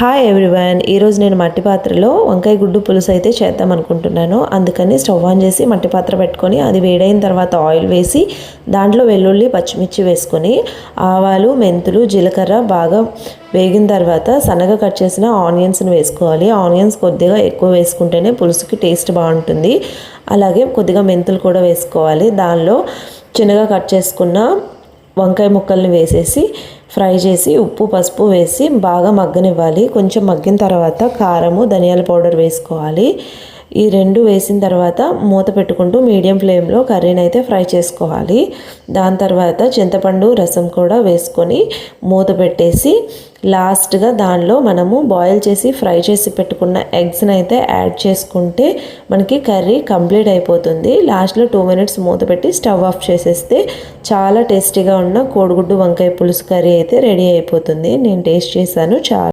Hi everyone ఈరోజు నేను మట్టి పాత్రలో వంకాయ గుడ్డు పులుసు అయితే చేద్దాం అనుకుంటున్నాను. అందుకని స్టవ్ ఆన్ చేసి మట్టి పాత్ర పెట్టుకొని అది వేడైన తర్వాత ఆయిల్ వేసి దాంట్లో వెల్లుల్లి పచ్చిమిర్చి వేసుకొని ఆవాలు మెంతులు జీలకర్ర బాగా వేగిన తర్వాత సన్నగా కట్ చేసిన ఆనియన్స్ని వేసుకోవాలి. ఆనియన్స్ కొద్దిగా ఎక్కువ వేసుకుంటేనే పులుసుకి టేస్ట్ బాగుంటుంది. అలాగే కొద్దిగా మెంతులు కూడా వేసుకోవాలి. దానిలో చిన్నగా కట్ చేసుకున్న వంకాయ ముక్కల్ని వేసేసి ఫ్రై చేసి ఉప్పు పసుపు వేసి బాగా మగ్గనివ్వాలి. కొంచెం మగ్గిన తర్వాత కారము ధనియాల పౌడర్ వేసుకోవాలి. ఈ రెండు వేసిన తర్వాత మూత పెట్టుకుంటూ మీడియం ఫ్లేమ్లో కర్రీని అయితే ఫ్రై చేసుకోవాలి. దాని తర్వాత చింతపండు రసం కూడా వేసుకొని మూత పెట్టేసి లాస్ట్గా దానిలో మనము బాయిల్ చేసి ఫ్రై చేసి పెట్టుకున్న ఎగ్స్ని అయితే యాడ్ చేసుకుంటే మనకి కర్రీ కంప్లీట్ అయిపోతుంది. లాస్ట్లో టూ మినిట్స్ మూత పెట్టి స్టవ్ ఆఫ్ చేసేస్తే చాలా టేస్టీగా ఉన్న కోడిగుడ్డు వంకాయ పులుసు కర్రీ అయితే రెడీ అయిపోతుంది. నేను టేస్ట్ చేశాను చాలా